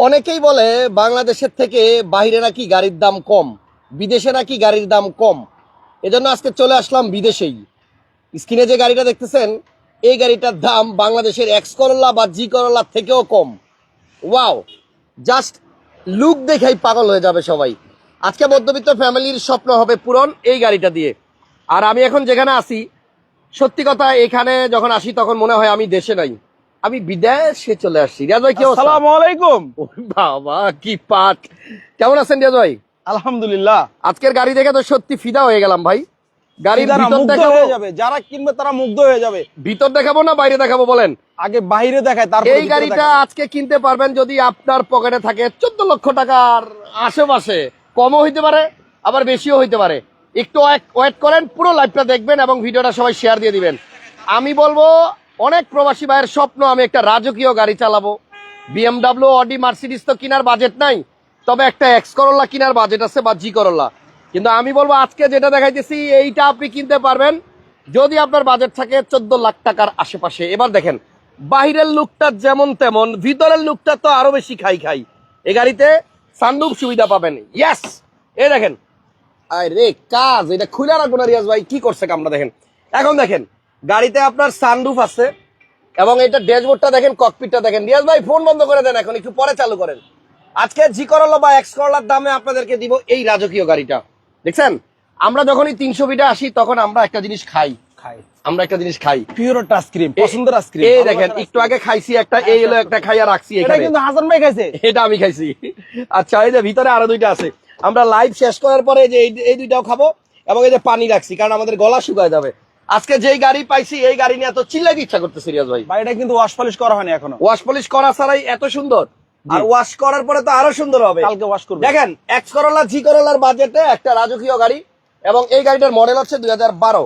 অনেকেই বলে বাংলাদেশের থেকে বাইরে নাকি গাড়ির দাম কম, বিদেশে নাকি গাড়ির দাম কম। এজন্য আজকে চলে আসলাম বিদেশেই। স্ক্রিনে যে গাড়িটা দেখতেছেন, এই গাড়িটার দাম বাংলাদেশের এক্স করোলা বা জি করোলা থেকেও কম। ওয়াও জাস্ট লুক দেখেই পাগল হয়ে যাবে সবাই। আজকে মধ্যবিত্ত ফ্যামিলির স্বপ্ন হবে পূরণ এই গাড়িটা দিয়ে। আর আমি এখন যেখানে আসি সত্যি কথা, এখানে যখন আসি তখন মনে হয় আমি দেশে নাই। আমি বিদেশে চলে আসছি। রিয়াজ ভাই কি? আসসালামু আলাইকুম। বাবা কি পাট। কেমন আছেন রিয়াজ ভাই আলহামদুলিল্লাহ। আজকের গাড়ি দেখে তো সত্যি ফিদা হয়ে গেলাম ভাই। গাড়ির ভিতর দেখাবো। যাবে। যারা কিনবে তারা মুগ্ধ হয়ে যাবে। ভিতর দেখাবো না বাইরে দেখাবো বলেন? আগে বাইরে দেখায় তারপর এই গাড়িটা আজকে কিনতে পারবেন যদি আপনার পকেটে থাকে চোদ্দ লক্ষ টাকার আশেপাশে। কমও হইতে পারে আবার বেশিও হইতে পারে। একটু ওয়েট করেন পুরো লাইভটা দেখবেন এবং ভিডিওটা সবাই শেয়ার দিয়ে দিবেন। আমি বলব অনেক প্রবাসী ভাইয়ের স্বপ্ন আমি একটা রাজকীয় গাড়ি চালাবো। বিএমডাব্লিউ, অডি মার্সিডিস তো কেনার বাজেট নাই, তবে একটা এক্স করোলা কেনার বাজেট আছে বা জি করোলা কিন্তু আমি বলব, আজকে যেটা দেখাইতেছি, এইটা আপনি কিনতে পারবেন। যদি আপনার বাজেট থাকে চোদ্দ লাখ টাকার আশেপাশে। এবার দেখেন, বাহিরের লুকটা যেমন তেমন, ভিতরের লুকটা তো আরও বেশি খাই খাই। এ গাড়িতে সানরুফ সুবিধা পাবেন। ইয়াস এই দেখেন। আরে কাজ, এটা খুলে রাখব না রিয়াজ ভাই, কি করছে কামটা দেখেন। এখন দেখেন গাড়িতে আপনার সানরুফ আছে এবং এটা ড্যাশবোর্ডটা দেখেন ককপিটটা দেখেন। রিয়াজ ভাই ফোন বন্ধ করে দেন এখন একটু পরে চালু করেন। আজকে জি করলা বা এক্স করলার দামে আপনাদেরকে দিব এই রাজকীয় গাড়িটা। দেখছেন? আমরা যখনই তিনশো বিটা আসি তখন আমরা একটা জিনিস খাই। খাই। আমরা একটা জিনিস খাই। পিওর আইসক্রিম পছন্দের আইসক্রিম এই দেখেন একটু আগে খাইছি একটা এই হলো একটা খাইয়া রাখছি এটা কিন্তু হাসান ভাই খাইছে। এটা আমি খাইছি। আচ্ছা এই যে ভিতরে আরও দুইটা আছে। আমরা লাইভ শেষ করার পরে যে এই- এই দুইটাও খাব এবং এই যে পানি রাখছি কারণ আমাদের গলা শুকায় যাবে। আজকে যেই গাড়ি পাইছি এই গাড়ি নিয়ে এত চিল্লাইতে ইচ্ছা করতে সিরিয়াস ভাই। বাড়িটা কিন্তু ওয়াশ পলিশ করা হয়নি এখনও। ওয়াশ পলিশ করা ছাড়াই এত সুন্দর। আর ওয়াশ করার পরে তো আরও সুন্দর হবে। কালকে ওয়াশ করবে। দেখেন এক্স করোলা জি করোলার বাজেটে একটা রাজকীয় গাড়ি এবং এই গাড়িটার মডেল হচ্ছে দুই হাজার বারো।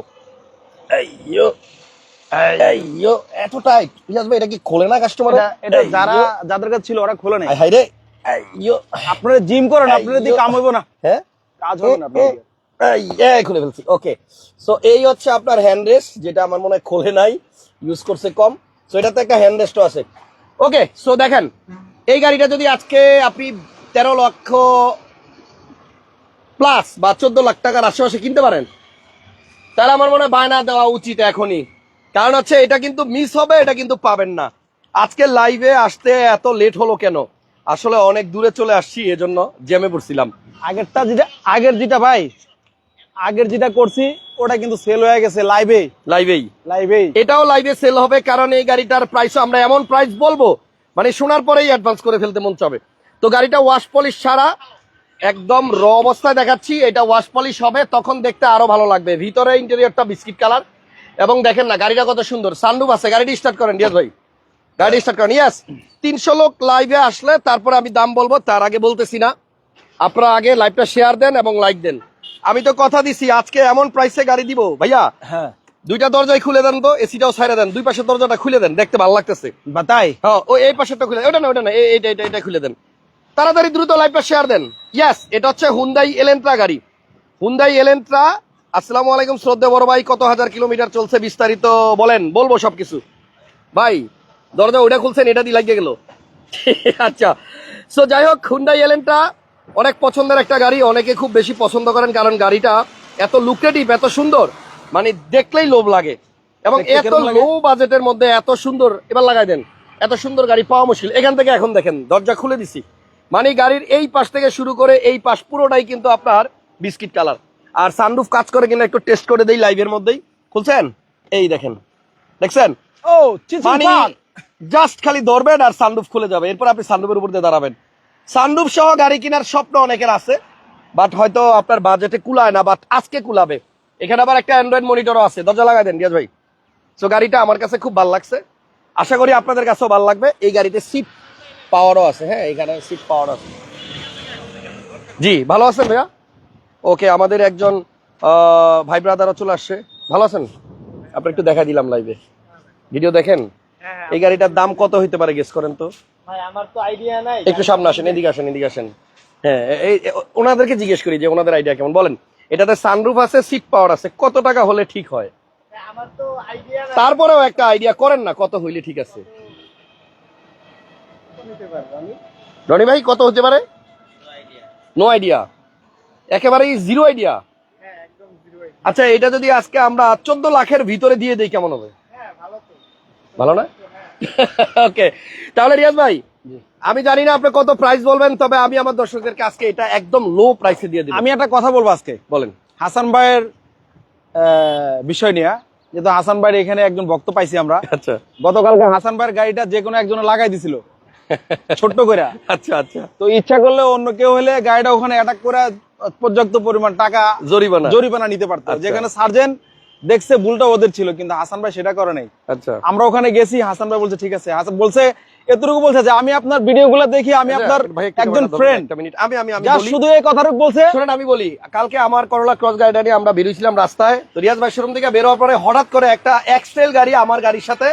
এত টাইট ভাই এটা কি খোলে না কাস্টমার এটা এটা যারা যাদের কাছে ছিল ওরা খোলে নাই। হাই রে। আপনারা জিম করেন আপনাদের দিয়ে কাম হইব না। হ্যাঁ? কাজ হবে না আপনাদের। খুলে ফেলছি ওকে সো এই হচ্ছে আপনার হ্যান্ড রেস্ট যেটা আমার মনে হয় খোলে নাই ইউজ করছে কম। সো এটাতে একটা হ্যান্ড রেস্টও আছে। ওকে সো দেখেন, এই গাড়িটা যদি আজকে আপনি তেরো লক্ষ প্লাস বা চোদ্দ লাখ টাকার আশেপাশে কিনতে পারেন, তাহলে আমার মনে হয় বায়না দেওয়া উচিত এখনই। কারণ হচ্ছে, এটা কিন্তু মিস হবে, এটা কিন্তু পাবেন না। আজকে লাইভে আসতে এত লেট হলো কেন? আসলে অনেক দূরে চলে আসছি, এজন্য জ্যামে পড়ছিলাম। আগেরটা যেটা আগের যেটা ভাই আগের যেটা করছি ওটা কিন্তু সেল হয়ে গেছে লাইভে লাইভেই লাইভে এটাও লাইভে সেল হবে কারণ এই গাড়িটার প্রাইস আমরা এমন প্রাইস বলব মানে শোনার পরেই অ্যাডভান্স করে ফেলতে মন চাবে। তো গাড়িটা ওয়াশ পলিশ ছাড়া একদম র অবস্থায় দেখাচ্ছি এটা ওয়াশ পলিশ হবে তখন দেখতে আরও ভালো লাগবে। ভিতরে ইন্টেরিয়রটা বিস্কিট কালার এবং দেখেন না গাড়িটা কত সুন্দর। সানরুফ আছে গাড়িটি স্টার্ট করেন ডিয়াস ভাই। গাড়ি স্টার্ট করেন ইয়াস তিনশো লোক লাইভে আসলে তারপরে আমি দাম বলব তার আগে বলতেছি না। আপনারা আগে লাইভটা শেয়ার দেন এবং লাইক দেন। আমি তো কথা দিছি আজকে এমন প্রাইসে গাড়ি দিব। ভাইয়া হ্যাঁ। দুইটা দরজাই খুলে দেন তো এসিটাও ছাইড়ে দেন দুই পাশের দরজাটা খুলে দেন দেখতে ভালো লাগতেছে। বা তাই? হ্যাঁ ও এই পাশেরটা খুলে ওটা না ওটা না এই- এইটা এটা এটা খুলে দেন। তাড়াতাড়ি দ্রুত লাইভটা শেয়ার দেন। ইয়েস এটা হচ্ছে হুন্দাই এলেন্ট্রা গাড়ি। হুন্দাই এলেন্ট্রা আসসালামু আলাইকুম শ্রদ্ধা বড় ভাই কত হাজার কিলোমিটার চলছে বিস্তারিত বলেন বলব সবকিছু। ভাই দরজা ওটা খুলছেন এটা দিয়ে লাগিয়ে গেল। আচ্ছা সো যাই হোক হুন্ডাই এলেন্ট্রা অনেক পছন্দের একটা গাড়ি অনেকে খুব বেশি পছন্দ করেন কারণ গাড়িটা এত লুক্রেটিভ এত সুন্দর মানে দেখলেই লোভ লাগে। এবং এত লো বাজেটের মধ্যে এত সুন্দর এবার লাগাই দেন এত সুন্দর গাড়ি পাওয়া মুশকিল। এখান থেকে এখন দেখেন দরজা খুলে দিছি। মানে গাড়ির এই পাশ থেকে শুরু করে এই পাশ পুরোটাই কিন্তু আপনার বিস্কিট কালার। আর সানরুফ কাজ করে কিনা একটু টেস্ট করে দেই লাইভের মধ্যেই। খুলছেন? এই দেখেন দেখছেন? ও চিচি মানে জাস্ট খালি ধরবেন আর সানরুফ খুলে যাবে। এরপর আপনি সানরুফের উপর দিয়ে দাঁড়াবেন। সানরুফ সহ গাড়ি কেনার স্বপ্ন অনেকের আছে বাট হয়তো আপনার বাজেটে কুলায় না বাট আজকে কুলাবে। এখানে আবার একটা অ্যান্ড্রয়েড মনিটরও আছে। দরজা লাগাই দেন গিয়াজ ভাই। সো গাড়িটা আমার কাছে খুব ভালো লাগছে। আশা করি আপনাদের কাছেও ভালো লাগবে। এই গাড়িতে সিট পাওয়ারও আছে হ্যাঁ এখানে সিট পাওয়ার আছে। জি ভালো আছেন ভাইয়া? ওকে আমাদের একজন ভাই ব্রাদারও চলে আসছে। ভালো আছেন? আপনি একটু দেখা দিলাম লাইভে ভিডিও দেখেন? এই গাড়িটার দাম কত হইতে পারে গেস করেন তো? ভাই আমার তো আইডিয়া নাই। একটু সামনে আসেন এদিকে আসেন এদিকে আসেন। হ্যাঁ এই ওনাদেরকে জিজ্ঞেস করি যে ওনাদের আইডিয়া কেমন? বলেন এটাতে সানরুফ আছে সিট পাওয়ার আছে কত টাকা হলে ঠিক হয়? আমার তো আইডিয়া নাই। তারপরেও একটা আইডিয়া করেন না কত হইলে ঠিক আছে? রনি ভাই কত হতে পারে? নো আইডিয়া একেবারেই জিরো আইডিয়া হ্যাঁ আচ্ছা এটা যদি আজকে আমরা চোদ্দ লাখের ভিতরে দিয়ে দিই কেমন হবে? হ্যাঁ ভালো না? ওকে তাহলে রিয়াজ ভাই আমি জানি না আপনি কত প্রাইস বলবেন তবে আমি আমার দর্শকদেরকে আজকে এটা একদম লো প্রাইসে দিয়ে দিই আমি একটা কথা বলব আজকে। বলেন। হাসান ভাইয়ের বিষয় নিয়ে যেহেতু হাসান ভাইয়ের এখানে একজন ভক্ত পাইছি আমরা। আচ্ছা। গতকালকে হাসান ভাইয়ের গাড়িটা যে কোনো একজন লাগাই দিছিল। ছোট্ট করে আচ্ছা আচ্ছা। তো ইচ্ছা করলে অন্য কেউ হলে গাড়িটা ওখানে অ্যাটাক করে পর্যাপ্ত পরিমাণ টাকা জরিমানা। জরিমানা নিতে পারতো। আচ্ছা। যেখানে সার্জেন দেখছে ভুলটা ওদের ছিল কিন্তু হাসান ভাই সেটা করে নাই। আচ্ছা। আমরা ওখানে গেছি হাসান ভাই বলছে ঠিক আছে। হাসান বলছে এতটুকু বলছে যে আমি আপনার ভিডিও গুলো দেখি আমি আপনার আচ্ছা, একটু একজন ফ্রেন্ড আমি আমি আমি বলি। শুধু এই কথাটুকু বলছে। শোনেন আমি বলি কালকে আমার করলা ক্রস নিয়ে আমরা বেরিয়েছিলাম রাস্তায় তো রিয়াজ ভাই শোরুম থেকে বেরোয়ার পরে হঠাৎ করে একটা এক্সেল গাড়ি আমার গাড়ির সাথে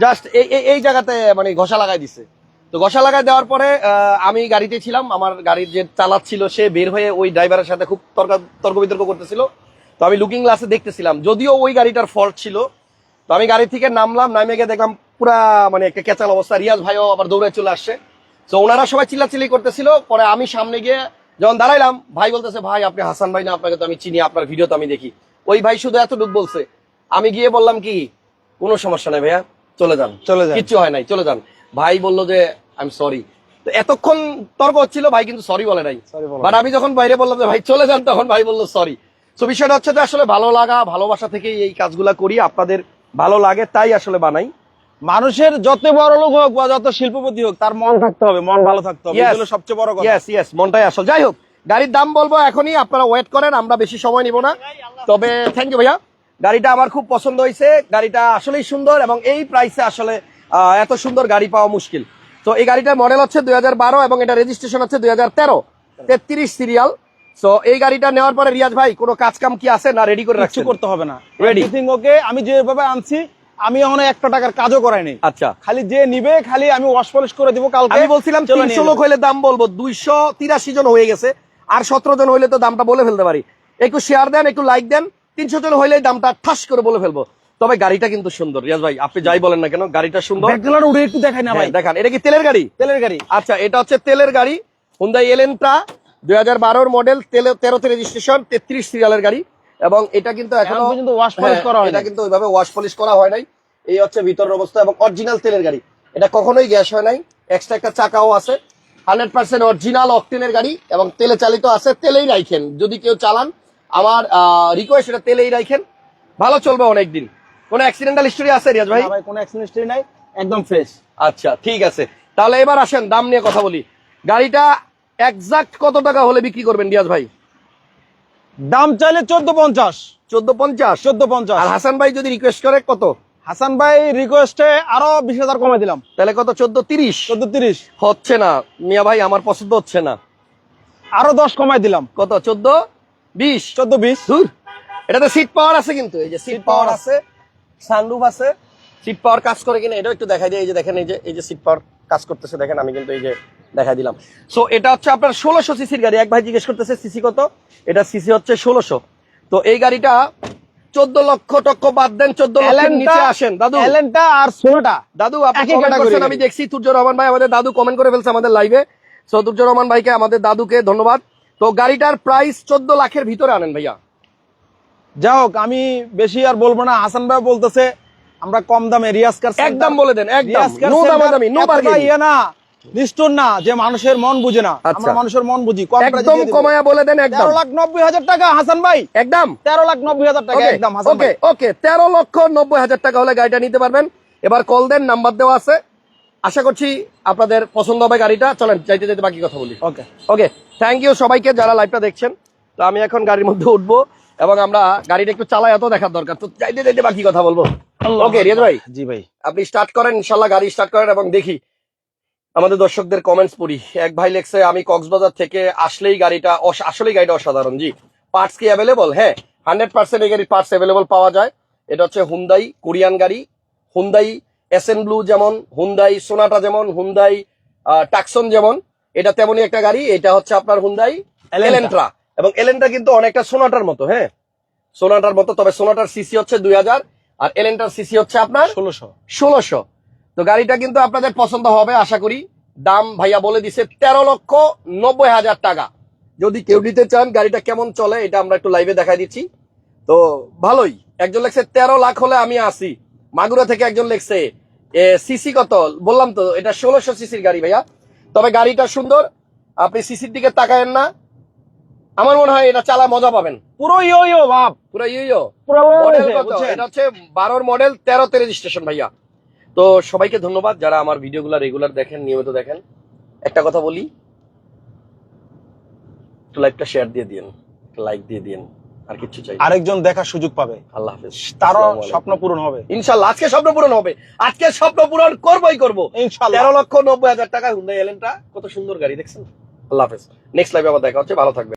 জাস্ট এই এই- জায়গাতে মানে ঘষা লাগাই দিছে। তো ঘষা লাগাই দেওয়ার পরে আমি গাড়িতে ছিলাম আমার গাড়ির যে চালাচ্ছিল সে বের হয়ে ওই ড্রাইভারের সাথে খুব তর্ক তর্ক বিতর্ক করতেছিল। তো আমি লুকিং গ্লাসে দেখতেছিলাম। যদিও ওই গাড়িটার ফল্ট ছিল। তো আমি গাড়ি থেকে নামলাম নামে গিয়ে দেখলাম পুরা মানে একটা কেচাল অবস্থা। রিয়াজ ভাইও আবার দৌড়ে চলে আসছে। তো ওনারা সবাই চিল্লাচিল্লি করতেছিল। পরে আমি সামনে গিয়ে যখন দাঁড়াইলাম ভাই বলতেছে ভাই আপনি হাসান ভাই না আপনাকে তো আমি চিনি আপনার ভিডিও তো আমি দেখি। ওই ভাই শুধু এতটুকু বলছে। আমি গিয়ে বললাম কি কোনো সমস্যা নাই ভাইয়া চলে যান। চলে যান। কিচ্ছু হয় নাই চলে যান। ভাই বলল যে আই এম সরি তো এতক্ষণ তর্ক হচ্ছিল ভাই কিন্তু সরি বলে নাই। বাট আমি যখন বাইরে বললাম যে ভাই চলে যান তখন ভাই বলল সরি তো বিষয়টা হচ্ছে যে আসলে ভালো লাগা ভালোবাসা থেকেই এই কাজগুলা করি আপনাদের ভালো লাগে তাই আসলে বানাই। মানুষের যত বড় লোক হোক বা যত শিল্পপতি হোক তার মন থাকতে হবে মন ভালো থাকতে হবে। এগুলো সবচেয়ে বড় কথা। ইয়েস ইয়েস মনটাই আসল। যাই হোক গাড়ির দাম বলব এখনই আপনারা ওয়েট করেন আমরা বেশি সময় নিব না। তবে থ্যাংক ইউ ভাইয়া। গাড়িটা আমার খুব পছন্দ হয়েছে গাড়িটা আসলেই সুন্দর এবং এই প্রাইসে আসলে এত সুন্দর গাড়ি পাওয়া মুশকিল। তো এই গাড়িটার মডেল হচ্ছে দুই হাজার বারো এবং এটা রেজিস্ট্রেশন হচ্ছে দুই হাজার তেরো। তেত্রিশ সিরিয়াল তো এই গাড়িটা নেওয়ার পরে রিয়াজ ভাই কোনো কাজ কাম কি আছে না রেডি করে রাখছি করতে হবে না. এভরিথিং ওকে আমি যেভাবে আনছি আমি এখনও একটা টাকার কাজও আচ্ছা। খালি যে নিবে খালি আমি ওয়াশ পলিশ করে দিব কালকে। আমি বলছিলাম তিনশো লোক হইলে দাম বলব দুইশো তিরাশি জন হয়ে গেছে আর সতেরো জন হইলে তো দামটা বলে ফেলতে পারি। একটু শেয়ার দেন একটু লাইক দেন তিনশো জন হইলে দামটা ঠাস করে বলে ফেলব। তবে গাড়িটা কিন্তু সুন্দর। রিয়াজ ভাই আপনি যাই বলেন না কেন গাড়িটা সুন্দর। ব্যাকগ্রাউন্ড উঠে একটু দেখাই না ভাই। হ্যাঁ, দেখান। এটা কি তেলের গাড়ি? তেলের গাড়ি। আচ্ছা এটা হচ্ছে তেলের গাড়ি হুন্দাই এলেন্ট্রা দুই হাজার বারোর মডেল তেরোতে রেজিস্ট্রেশন তেত্রিশ সিরিয়ালের গাড়ি। এবং এটা কিন্তু এখনও কিন্তু ওয়াশ পলিশ করা হয় এটা কিন্তু ওইভাবে ওয়াশ পলিশ করা হয় নাই। এই হচ্ছে ভিতরের অবস্থা এবং অরিজিনাল তেলের গাড়ি। এটা কখনোই গ্যাস হয় নাই। এক্সট্রা একটা চাকাও আছে। হান্ড্রেড পার্সেন্ট অরিজিনাল অকটেনের গাড়ি এবং তেলে চালিত আছে। তেলেই রাখেন যদি কেউ চালান আমার রিকোয়েস্ট এটা তেলেই রাখেন ভালো চলবে অনেকদিন। কোনো অ্যাক্সিডেন্টাল হিস্টোরি আছে রিয়াজ ভাই? কোনো অ্যাক্সিডেন্ট হিস্ট্রি নাই। একদম ফ্রেশ আচ্ছা ঠিক আছে। তাহলে এবার আসেন দাম নিয়ে কথা বলি। গাড়িটা এক্সাক্ট কত টাকা হলে বিক্রি করবেন রিয়াজ ভাই? দাম চাইলে চোদ্দ পঞ্চাশ। চোদ্দ পঞ্চাশ? চোদ্দ পঞ্চাশ। আর হাসান ভাই যদি রিকোয়েস্ট করে কত? হাসান ভাই রিকোয়েস্টে আরও বিশ হাজার কমাই দিলাম। তাহলে কত? চোদ্দ তিরিশ? চোদ্দ তিরিশ। হচ্ছে না। মিয়া ভাই আমার পছন্দ হচ্ছে না। আরও দশ কমাই দিলাম। কত? চোদ্দ বিশ? চোদ্দ বিশ। ধুর। এটাতে সিট পাওয়ার আছে কিন্তু। এই যে সিট পাওয়ার আছে। সানরুফ আছে। সিট পাওয়ার কাজ করে কিনা এটাও একটু দেখাই দিই। এই যে দেখেন এই যে এই যে সিট পাওয়ার কাজ করতেছে। দেখেন আমি কিন্তু এই যে দেখাই দিলাম। সো এটা হচ্ছে আপনার ষোলোশো সিসির গাড়ি। এক ভাই জিজ্ঞেস করতেছে সিসি কত? এটা সিসি হচ্ছে ষোলোশো। তো এই গাড়িটা চোদ্দ লক্ষ টক্ক বাদ দেন চোদ্দ নিচে আসেন। দাদু এলেনটা আর সোনাটা দাদু আপনি। আমি দেখছি তুর্য রহমান ভাই আমাদের দাদু কমেন্ট করে ফেলছে আমাদের লাইভে সো তুর্য রহমান ভাইকে আমাদের দাদুকে ধন্যবাদ। তো গাড়িটার প্রাইস চোদ্দ লাখের ভিতরে আনেন ভাইয়া। যাই হোক আমি বেশি আর বলব না। হাসান ভাই বলতেছে আমরা কম দামে রিয়াজ কার একদম বলে দেন একদম। নো দামাদামি নো বার্গেনিং ইয়ে না। নিষ্ঠুর না যে মানুষের মন বুঝে না। আচ্ছা। আমরা মানুষের মন বুঝি একদম কমায়া বলে দেন একদম। তেরো লাখ নব্বই হাজার টাকা হাসান ভাই। একদম। তেরো লাখ নব্বই হাজার টাকা একদম হাসান ওকে ওকে তেরো লক্ষ নব্বই হাজার টাকা হলে গাড়িটা নিতে পারবেন। এবার কল দেন নাম্বার দেওয়া আছে। আশা করছি আপনাদের পছন্দ হবে গাড়িটা। চলেন যাইতে যেতে বাকি কথা বলি। ওকে। ওকে থ্যাংক ইউ সবাইকে যারা লাইভটা দেখছেন। তো আমি এখন গাড়ির মধ্যে উঠবো এবং আমরা গাড়িটা একটু চালায় এত দেখার দরকার। তো যাইতে যেতে বাকি কথা বলব। ওকে রিয়াজ ভাই। জি ভাই। আপনি স্টার্ট করেন ইনশাল্লাহ গাড়ি স্টার্ট করেন এবং দেখি আমাদের দর্শকদের কমেন্টস পড়ি। এক ভাই লেখছে আমি কক্সবাজার থেকে আসলেই গাড়িটা আসলেই গাড়িটা অসাধারণ। জি পার্টস কি অ্যাভেলেবল হ্যাঁ হান্ড্রেড পার্সেন্ট এই গাড়ির পার্টস অ্যাভেলেবল পাওয়া যায়। এটা হচ্ছে হুন্দাই কোরিয়ান গাড়ি। হুন্দাই এসএন ব্লু যেমন হুন্দাই সোনাটা যেমন হুন্দাই টাকসন যেমন এটা তেমনই একটা গাড়ি। এটা হচ্ছে আপনার হুন্দাই। এলেন্ট্রা এবং এলেন্ট্রা কিন্তু অনেকটা সোনাটার মতো হ্যাঁ? সোনাটার মতো তবে সোনাটার সিসি হচ্ছে দুই হাজার আর এলেন্টার সিসি হচ্ছে আপনার ষোলোশো। ষোলোশো। তো গাড়িটা কিন্তু আপনাদের পছন্দ হবে আশা করি। দাম ভাইয়া বলে দিছে তেরো লক্ষ নব্বই হাজার টাকা। যদি কেউ নিতে চান গাড়িটা কেমন চলে এটা আমরা একটু লাইভে দেখাই দিচ্ছি। তো ভালোই একজন লেখছে তেরো লাখ হলে আমি আসি মাগুরা থেকে একজন লেখছে সিসি কত? বললাম তো এটা ষোলোশো সিসির গাড়ি ভাইয়া। তবে গাড়িটা সুন্দর আপনি সিসির দিকে তাকায়েন না। আমার মনে হয় এটা চালা মজা পাবেন। পুরো ইয়ো ইয়ো বাপ। পুরো ইয়ো রয়েছে, এটা হচ্ছে বারোর মডেল তেরোতে রেজিস্ট্রেশন ভাইয়া। তো সবাইকে ধন্যবাদ যারা আমার ভিডিওগুলো রেগুলার দেখেন নিয়মিত দেখেন। একটা কথা বলি লাইভটা শেয়ার দিয়ে দিন লাইক দিয়ে দিন আর কিছু চাই আরেকজন দেখার সুযোগ পাবে। আল্লাহ হাফেজ। তারও স্বপ্ন পূরণ হবে। ইনশাল্লাহ আজকে স্বপ্ন পূরণ হবে। আজকে স্বপ্ন পূরণ করবোই করব। তেরো লক্ষ নব্বই হাজার টাকা হুন্ডাই এলেনটা কত সুন্দর গাড়ি দেখছেন? আল্লাহ হাফেজ। নেক্সট লাইভে আবার দেখা হচ্ছে ভালো থাকবে